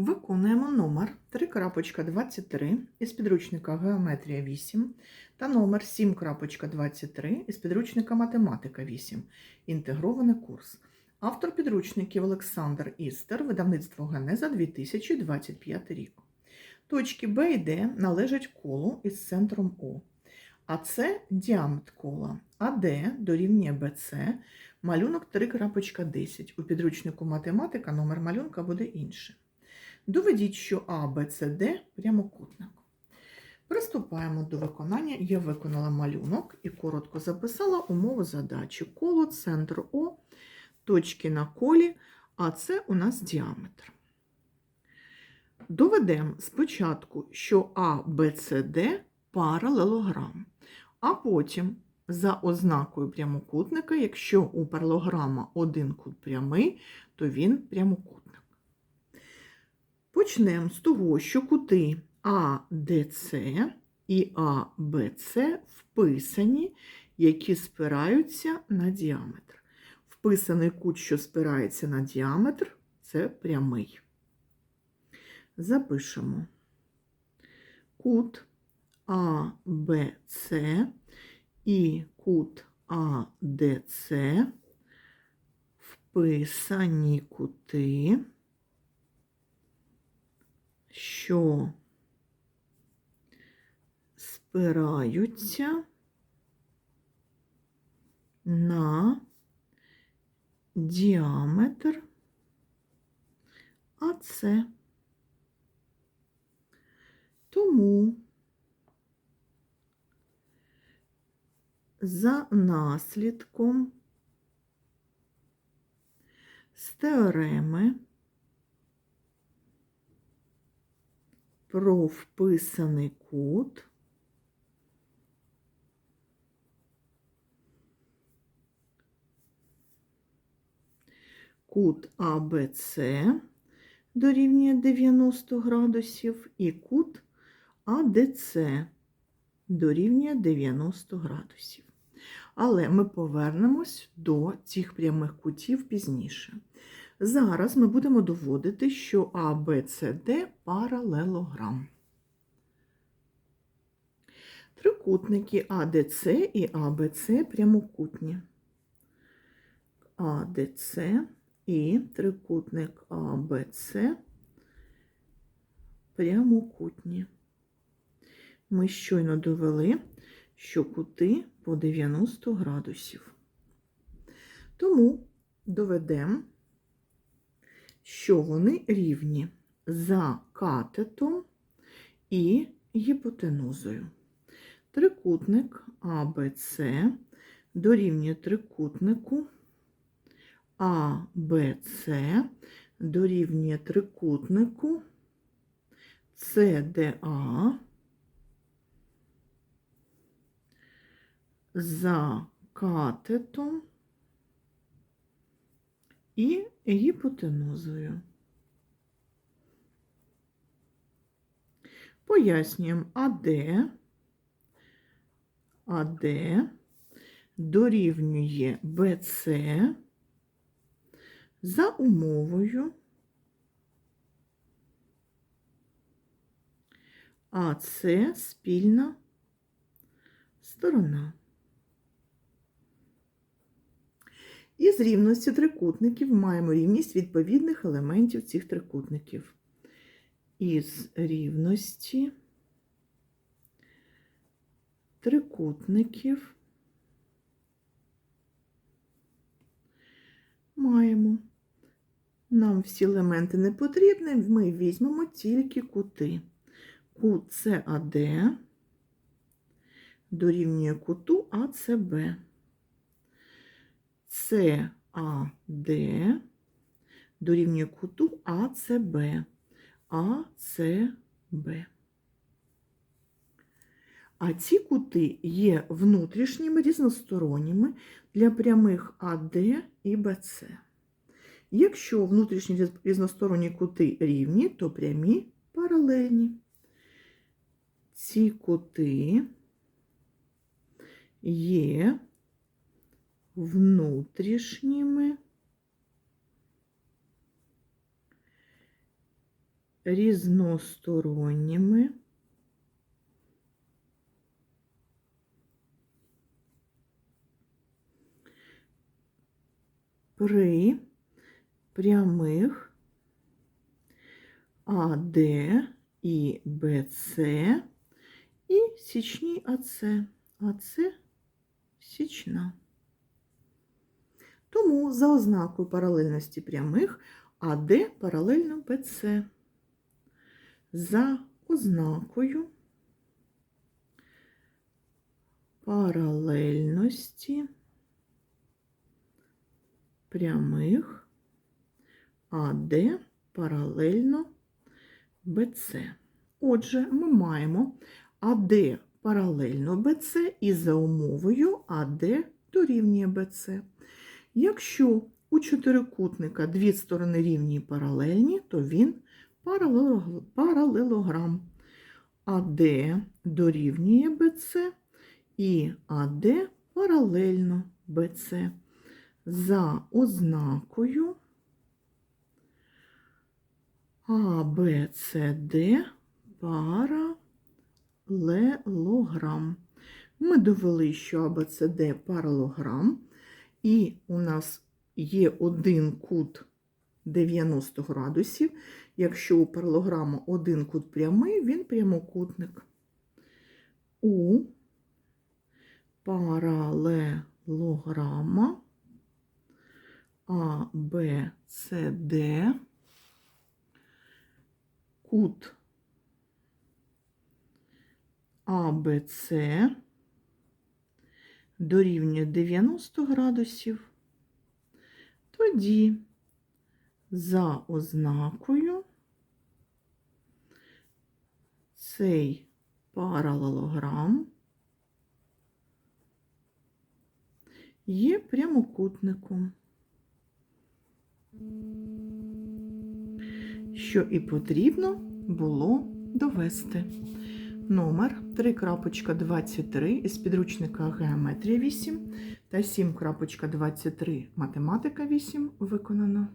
Виконуємо номер 3.23 із підручника Геометрія 8 та номер 7.23 із підручника Математика 8. Інтегрований курс. Автор підручників Олександр Істер, видавництво Генеза 2025 рік. Точки Б і Д належать колу із центром О. А це діаметр кола. АД дорівнює БЦ, малюнок 3.10. У підручнику математика номер малюнка буде інший. Доведіть, що А, Б, С, Д прямокутник. Приступаємо до виконання. Я виконала малюнок і коротко записала умову задачі. Коло, центр О, точки на колі, а це у нас діаметр. Доведемо спочатку, що А, Б, С, Д паралелограм, а потім за ознакою прямокутника, якщо у паралограма один кут прямий, то він прямокутник. Почнемо з того, що кути АДЦ і АБЦ вписані, які спираються на діаметр. Вписаний кут, що спирається на діаметр, це прямий. Запишемо кут АБЦ і кут АДЦ вписані кути що спираються на діаметр АЦ. Тому за наслідком з теореми про вписаний кут кут АБЦ дорівнює 90 градусів і кут АДЦ дорівнює 90 градусів. Але ми повернемось до цих прямих кутів пізніше. Зараз ми будемо доводити, що ABCD паралелограм. Трикутники АДЦ і АБЦ прямокутні. АДЦ і трикутник АБЦ прямокутні. Ми щойно довели, що кути по 90 градусів. Тому доведемо що вони рівні за катетом і гіпотенузою. Трикутник АБЦ дорівнює трикутнику АБЦ дорівнює трикутнику ЦДА за катетом і гіпотенузою. Пояснюємо АД, АД дорівнює БЦ за умовою АЦ спільна сторона. Із рівності трикутників маємо рівність відповідних елементів цих трикутників. Із рівності трикутників маємо. Нам всі елементи не потрібні, ми візьмемо тільки кути. Кут САД дорівнює куту АЦБ. САД дорівнює куту АЦБ. АЦБ. А ці кути є внутрішніми різносторонніми для прямих АД і БЦ. Якщо внутрішні різносторонні кути рівні, то прямі паралельні. Ці кути є внутрішніми різносторонніми при прямих АД і БЦ і січній АЦ. АЦ січна. Тому за ознакою паралельності прямих АД паралельно БЦ. За ознакою паралельності прямих АД паралельно БЦ. Отже, ми маємо АД паралельно БЦ і за умовою АД дорівнює БЦ. Якщо у чотирикутника дві сторони рівні і паралельні, то він паралелог- паралелограм. АД дорівнює БЦ і АД паралельно БЦ. За ознакою АБЦД паралелограм. Ми довели, що АБЦД паралелограм, і у нас є один кут 90 градусів. Якщо у паралелограма один кут прямий, він прямокутник. У паралелограма АБЦД кут АБЦ дорівнює 90 градусів, тоді за ознакою цей паралелограм є прямокутником, що і потрібно було довести. Номер 3.23 із підручника Геометрія 8 та 7.23 Математика 8 виконано.